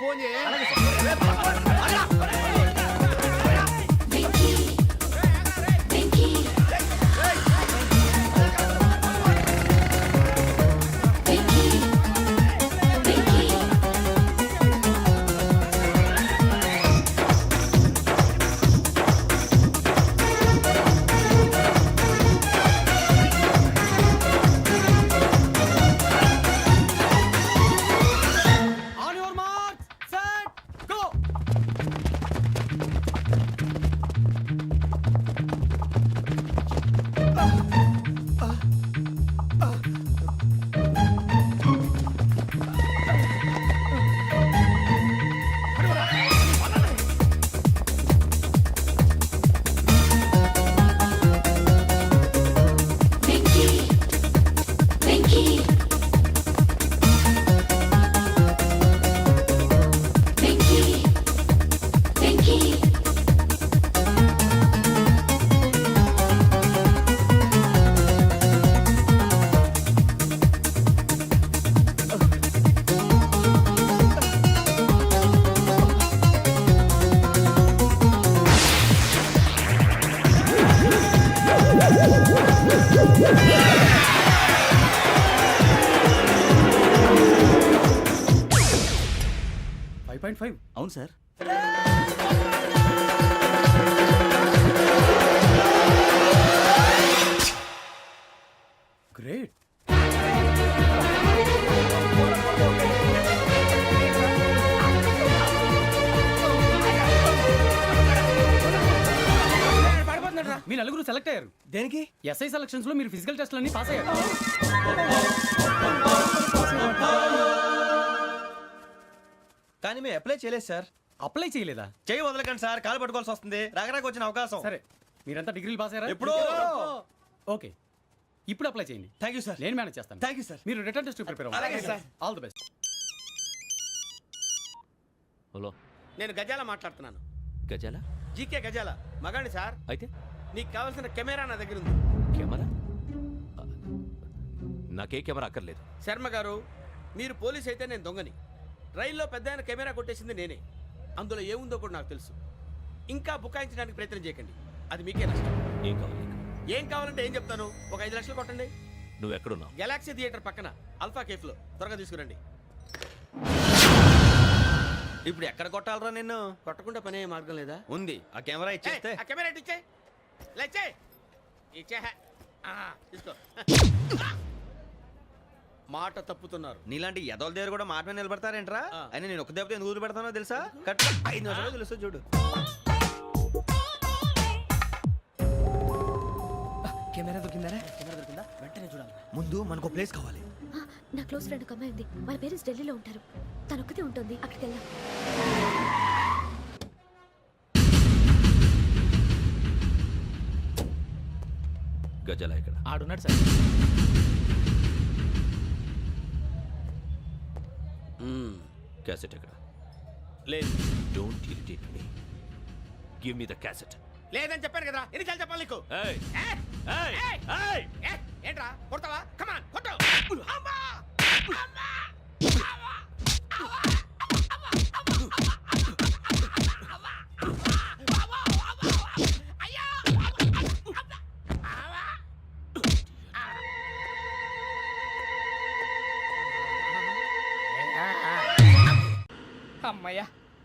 Phone చేయ. SI సెలక్షన్స్లో మీరు physical test అన్ని పాస్ అయ్యారు. కానీ మేము అప్లై చేయలేదు సార్ అప్లై చేయలేదా? చేయి వదలకండి సార్ కాలు పట్టుకోవాల్సి వస్తుంది. రాగరాకు వచ్చిన అవకాశం. సరే మీరంతా డిగ్రీలు పాస్ అయ్యారా? ఎప్పుడో. ఓకే. ఇప్పుడు అప్లై చేయండి. థ్యాంక్ యూ సార్ నేను మేనేజ్ చేస్తాను. థ్యాంక్ యూ సార్ మీరు return test prepare sir. All the best hello నేను గజాల మాట్లాడుతున్నాను. గజాల? జీకే గజాల. మగాడి సార్ అయితే? నీకు కావాల్సిన కెమెరా నా దగ్గర ఉంది. కెమెరా? నాకే కెమెరా అక్కర్లేదు. శర్మ గారు మీరు పోలీస్ అయితే నేను దొంగని. రైల్లో పెద్ద ఆయన కెమెరా కొట్టేసింది నేనే. అందులో ఏముందో కూడా నాకు తెలుసు. ఇంకా బుకాయించడానికి ప్రయత్నం చేయకండి. అది మీకే నష్టం. ఏం కావాలి? ఏం కావాలంటే ఏం చెప్తాను? ఒక ఐదు లక్షలు కొట్టండి. నువ్వు ఎక్కడున్నావు గెలాక్సీ థియేటర్ పక్కన అల్ఫా కేఫ్లో. త్వరగా తీసుకురండి. ఇప్పుడు ఎక్కడ కొట్టాలరా నిన్ను? కొట్టకుండా పనే మార్గం లేదా? ఉంది. ఆ కెమెరా ఇచ్చేస్తే. ఏయ్, ఆ కెమెరా ఇచ్చే లేచే ఇచ్చే. ఆ, తీసుకో. మాట తప్పుతున్నారు. నీలాంటి ఎదల దగ్గర కూడా మాట మీద నిలబడతారేంట్రా. అని నేను ఒక దెబ్బతో ఎందుకు పెడతానో తెలుసా? కట్. ఐదు నిమిషాలు తెలుసు చూడు. కెమెరా దొరికిందరా? కెమెరా దొరికిందా? వెంటనే చూడాలి. ముందు మనకు ప్లేస్ కావాలి. నా క్లోజ్ ఫ్రెండ్ ఒక అమ్మాయి ఉంది. వాళ్ళ పేరెంట్స్ ఢిల్లీలో ఉంటారు. తను ఒక్కతే ఉంటుంది. అక్కడికి వెళ్దాం. గజాల ఇక్కడ. ఆడున్నాడు సార్. క్యాసెట్ ఎక్కడ? లేదు. Don't irritate me give me the cassette లేదని చెప్పాను కదా ఎన్నిసార్లు చెప్పాలి నీకు? ఏంట్రా? కొడతావా? కమాన్ కొట్టు. అమ్మా!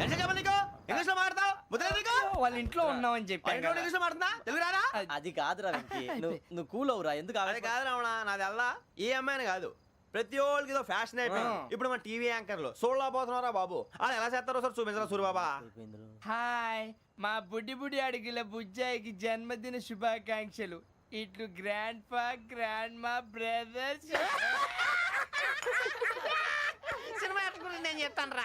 ఇంగ్లీష్లో నీకు? వాళ్ళ ఇంట్లో ఉన్నామని చెప్పాను పైన ఇంగ్లీష్లో తెలుగు రాదా? అది కాదురా వెంకీ. నువ్వు నువ్వు కూల్ అవురా. ఎందుకు అది కాదు రావణ నాది అల్లా. ఏ అమ్మాయిని కాదు. ప్రతి ఒక్కరికి ఇదో ఫ్యాషన్ అయిపోయింది. ఆ. ఇప్పుడు మన టీవీ యాంకర్లు. సోళ్ళ పోతున్నారా బాబు? అది ఎలా చేస్తారో సార్ చూపించరా సూరిబాబా? హాయ్. మా బుడ్డి బుడి అడిగిల బుజ్జాయికి జన్మదిన శుభాకాంక్షలు. ఇట్లు గ్రాండ్ ఫా గ్రాండ్ మా బ్రదర్స్. సినిమా నేను చెప్తాను రా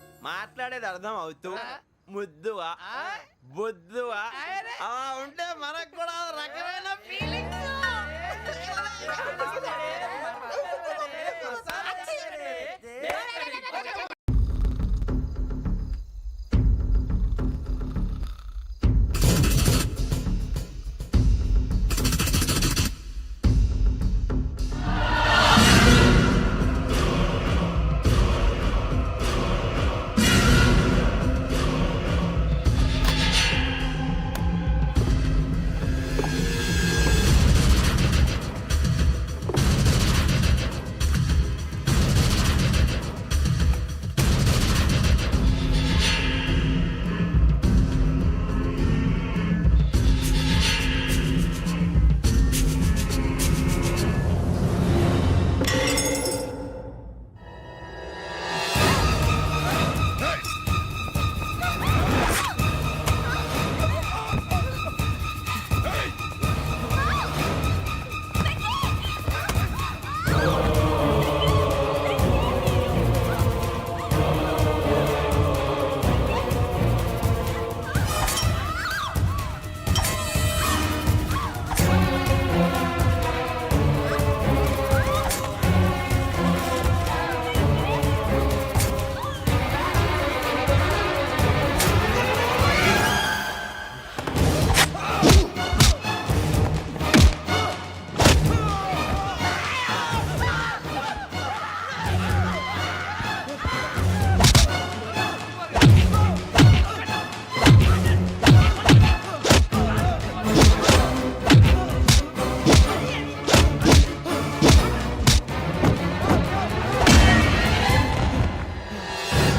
మాట్లాడేది అర్థం అవుతూ ముద్దువా? బుద్ధువా ఉంటే మనకు కూడా రకమైన ఫీలింగ్